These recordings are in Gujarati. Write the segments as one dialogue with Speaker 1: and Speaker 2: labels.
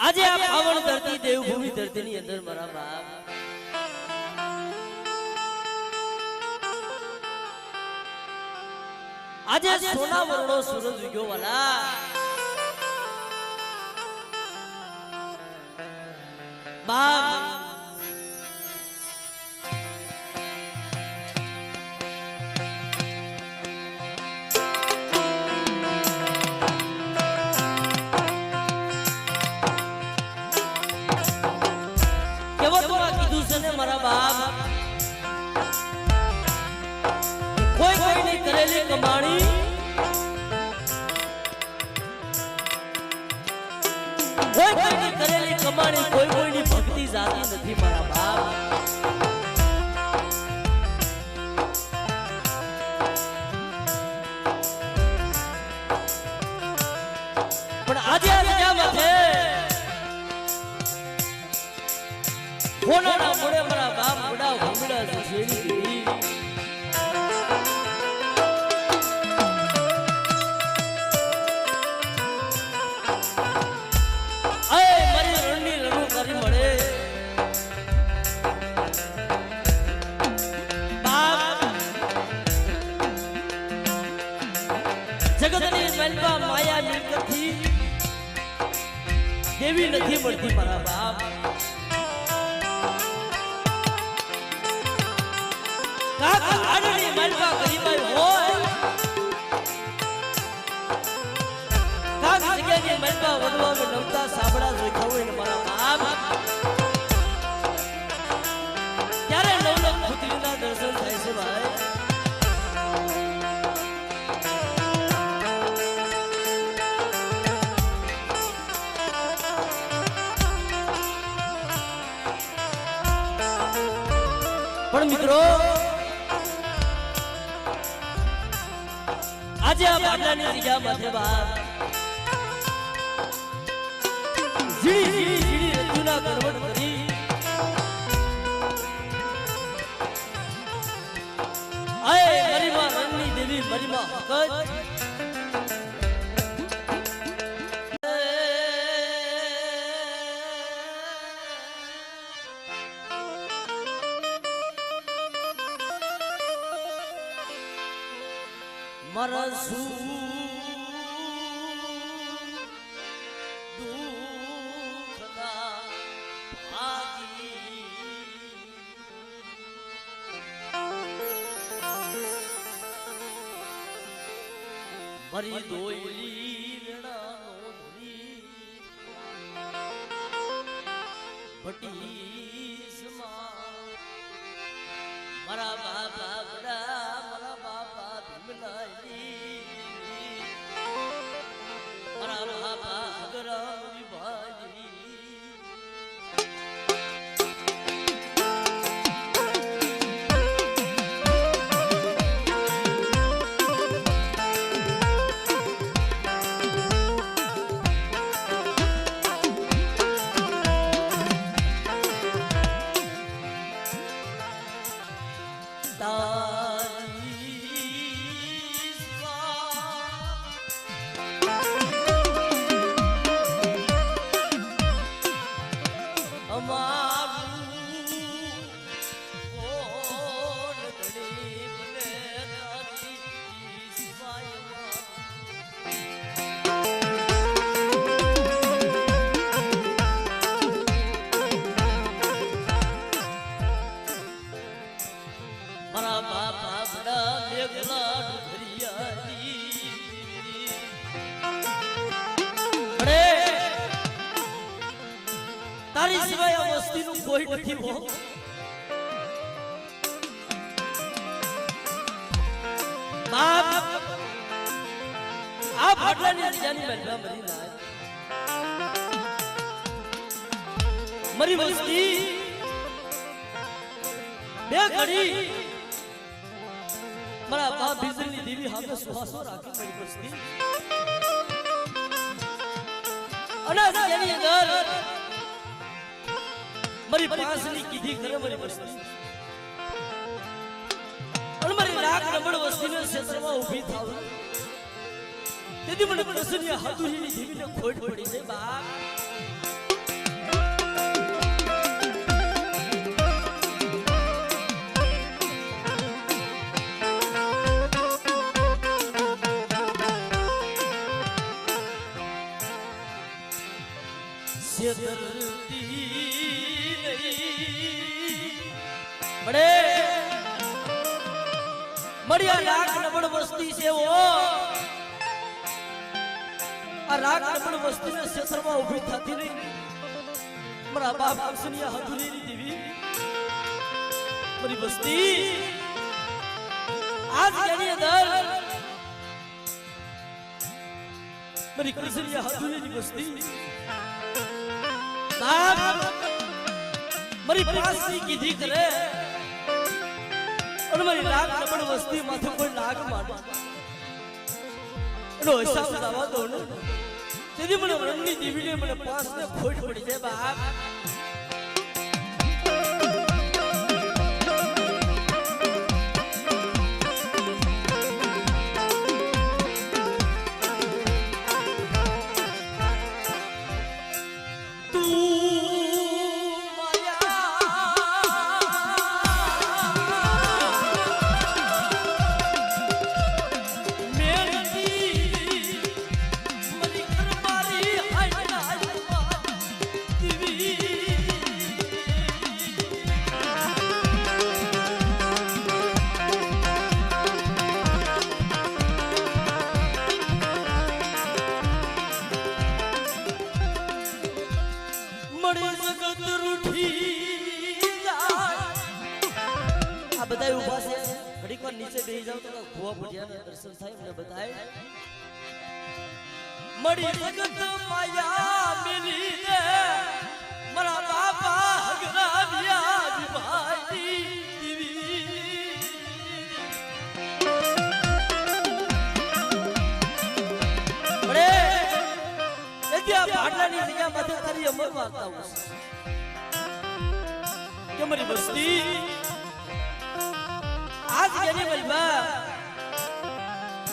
Speaker 1: આજે આ પાવન ધરતી દેવભૂમિ ધરતીની અંદર મારા બાપ. આજે સોના વરણો સૂરજ ઉગ્યો વાલા. બાપ જગ્યા માથે બાપ ઝીણી ઝીણી ઝીણી કરવટ કરી દેવી મરીમાં મરી દોયલી વેણાનો ધરી ભટીસમાં મારા બાપા આ ફાટલાની જગ્યાની મહેલા મરી નાય મરી વસ્તી બે ઘડી. મારા બાપ ભીસણની દેવી હામે સુહાસો રાખી મરી વસ્તી અને તેની અંદર મારી પાસની કીધી કરે મારી વસ્તી અને મારી રાખ રમણ વસ્તીને ક્ષેત્રમાં ઊભી થાવ. તેથી મને પ્રસન્ન હાતુરીની જીવીને ખોટ પડી છે, બાપ. મળ્યા લાખ નબળ વસ્તી છે ઓ આ રાગ નબળ વસ્તીના ક્ષેત્રમાં ઊભી થતી નહીં. મારા બાપ અક્ષનિયા હજુરીની દેવી મારી વસ્તી. આજ એની અંદર મારી કૃષ્ણિયા હજુરીની વસ્તી. બાપ મારી પાસની કીધી કરે. અને મારી રાગ નબળ વસ્તી માથે કોઈ લાગ માંડે હિસાબ લાવવા દો ને. તેથી મને રણની દીવીને મને પાસને ખોટ પડી જાય. બાપ. મળી ભગત માયા મિલી દે મારા બાપા હગરા વ્યાજ ભાઈ ભાડલાની જગ્યા માથે તારી અમર વાર્તાઓ છે? કે મારી વસ્તી? આજ જેની મલબા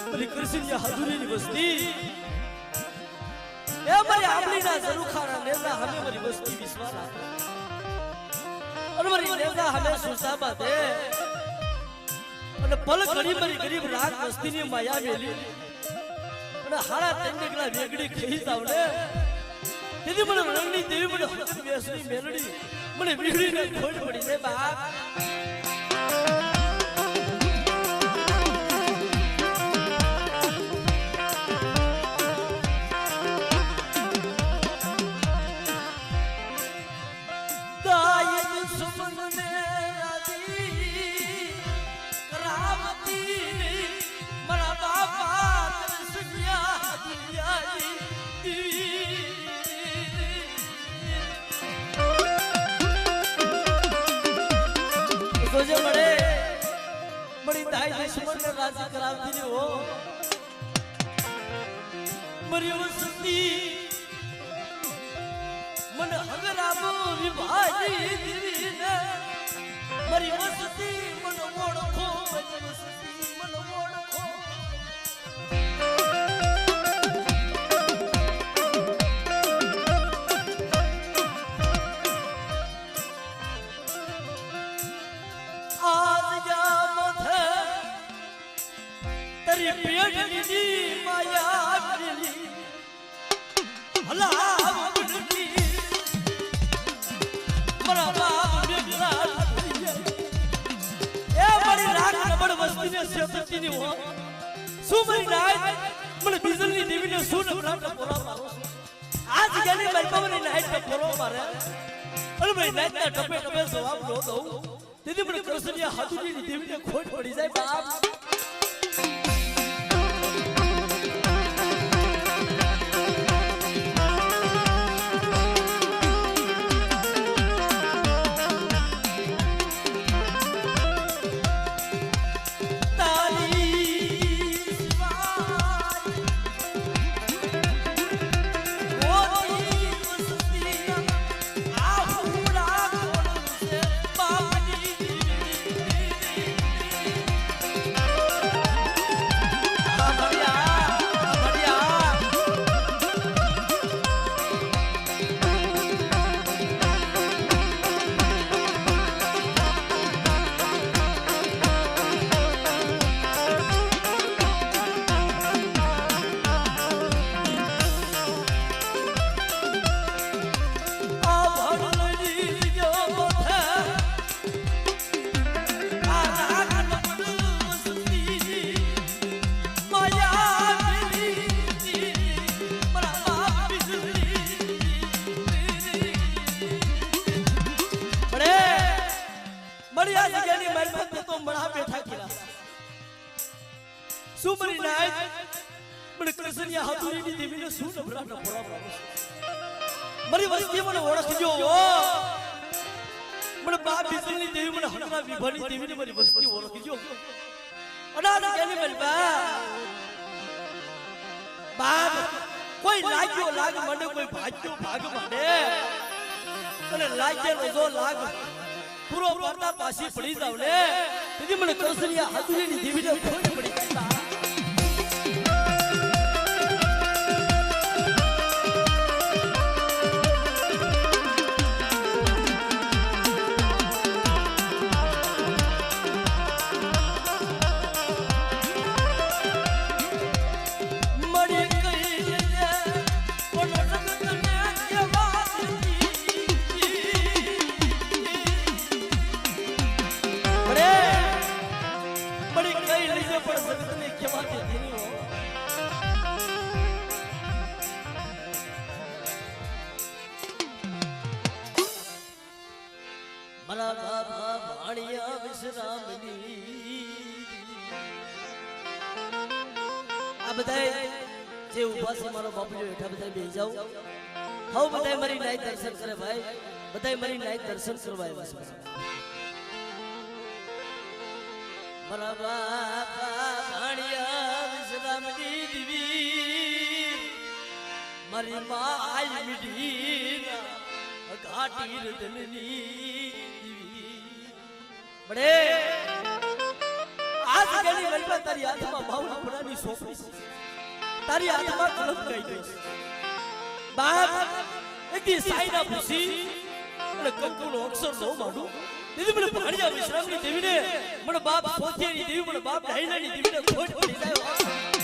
Speaker 1: મારી કૃષ્ણની હાજરીની વસ્તી? એ મારી આંબલીના ઝરૂખાના નેજા હમે મારી વસ્તી વિશ્વાસ અને મારી નેજા હમે સુસાબા દે. અને પલ ઘડી મારી ગરીબ રાગ વસ્તીની માયા મેલી અને હારા એકલા વેગડી ખાઈ જાવ ને તેથી મને રણની દેવી મને બેસની મેલડી. મને વીજળીને ખોટ પડી છે બાપ. જોજે મળે, મળી દુશ્મન ને રાજી કરાવતી ને હો. મરિયમ વસતી મન હગરાબો વિભાજી દીવીને મરિયમ વસતી મન ઓળખો મરી તારી પેટની માયા પેલી ભલા બુડની મારા બાપ બેગરા એ મારી રાગ નબળ સેતતી ની હો. શું મારી નાય? મને બીજલની દેવીને શું નબળાટ પોરા મારો આજ ગેલી જગ્યાની નાય પાવની નાઈટ પોરો મારે. અને મારી નાઈટના ટપે ટપે જવાબ નો દઉં. તેથી મને ની દેવી ને ખોટ પડી જાય બાપ. બળિયા જગ્યાની મહેનત તો મળા બેઠા કેલા શું મરી નાય, પણ કૃષ્ણની હાથુરીની દેવીને શું નબળા નબળા મારી વસ્તી મને ઓળખજો પણ બા બિસરીની દેવી, મને હમણાં વિભાની દેવીને મારી વસ્તી ઓળખજો. અડાને કેની મલબા બાપ? કોઈ લાગ્યો લાગ મને, કોઈ ભાગ્યો ભાગ મને. અને લાગ્યો જો લાગ. પૂરો પડતા પાછી પડી જાવ ને તેથી મને કૃષ્ણિયા હાથુરીની દેવીને બધાય. જે ઊભા છે મારો બાપુજી હેઠા બધા બેસી જાઓ. હવ બધાય મારી નાય દર્શન કરે ભાઈ. બધાય મારી નાય દર્શન કરવા આવ્યા છે. મારા બાપા ભાણિયા મારી માં આઈ ઘાટી રતનની બડે ગલી વલપા તારી હાથમાં બાવલા પડાની સોંપી છે. તારી આત્મા કલમ ગઈ છે બાપ, એક દી સાઈના પૂછી અને કંકુનો અક્ષર નો માંડું. દીદી, મને ભાણિયા વિશ્રામની દેવીને મને બાપ સોથિયાની દેવી, મને બાપ ડાયનાની દેવીને ખોટ પડી જાય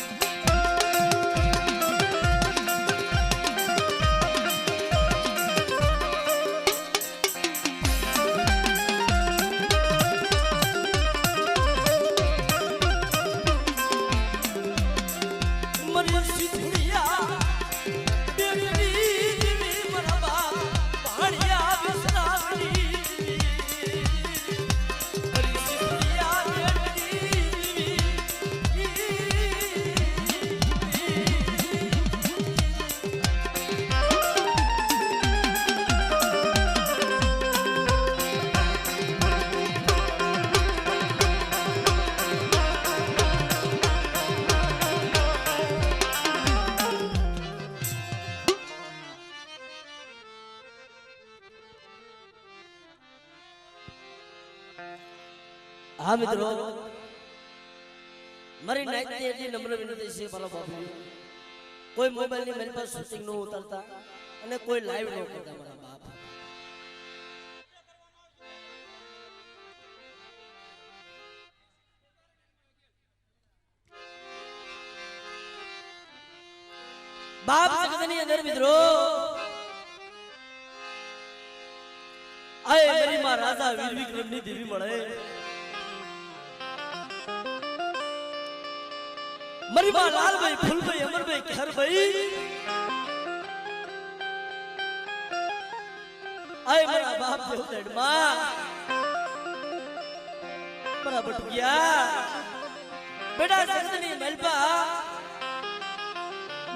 Speaker 1: હા મિત્રો. મારી નાઈટની એટલી નમ્ર વિનંતી છે મારા બાપુ કોઈ મોબાઈલની મારી પાસે શૂટિંગ ન ઉતરતા અને કોઈ લાઈવ ન કરતા મારા બાપ. બાપ જગતની અંદર મિત્રો. આય, મારી માં રાજા વીર વિક્રમની દેવી મળે. મારી માં લાલભાઈ, ફૂલભાઈ, અમરભાઈ ખેરભાઈ આય મારા બાપ દેવતડમાં મારા બટુકિયા બેટા સંતની મલપા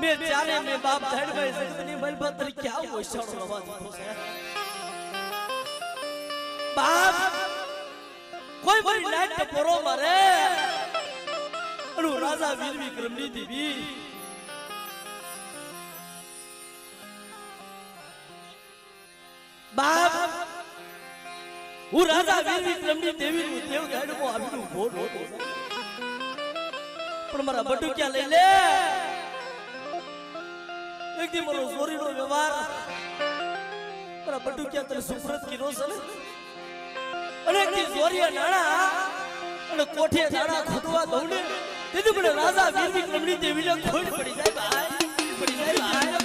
Speaker 1: મે ચારે મે બાપ ધડભાઈ સંતની મલપા તરીકે આવો ઓછાણો રવા દીધો છે. બાપ, કોઈ કોઈ નાટ પોરો મારે. અનુ રાજા વીર વિક્રમની દીવી બાપ, હું રાજા વીર વિક્રમની દેવી નું દેવ ગાડમાં આવીને ઊભો નહોતો પણ મારા બટુકિયા લઈ લે. એક દી મારો ચોરીનો વ્યવહાર. મારા બટુક્યા તને સુપ્રત કીધો છે ને? અને એક દી ચોરીયા નાણા અને કોઠે નાણા ખોટવા દઉં ને. તેથી પણ રાજા વીર વિક્રમની દેવીને ખોટ પડી જાય ભાઈ પડી જાય ભાઈ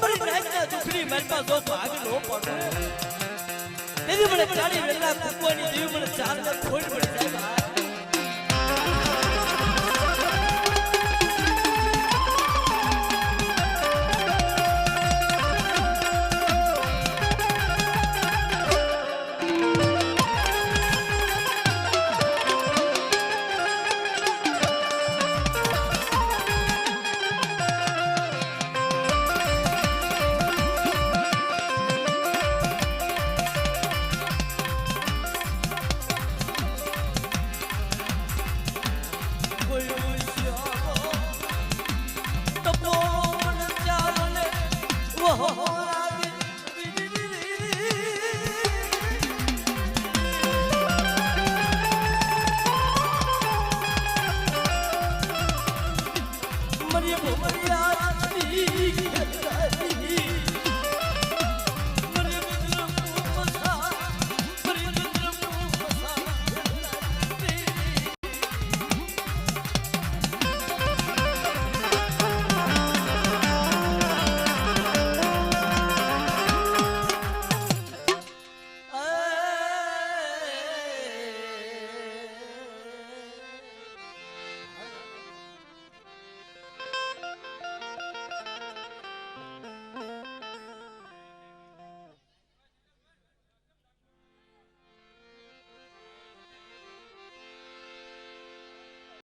Speaker 1: મારી રાતના દુખની પાસે જો ભાગ નો પડે તેથી મને ચાલી વેલા કુકવાની દેવી મને ચાર લાખ ખોટ પડી જાય.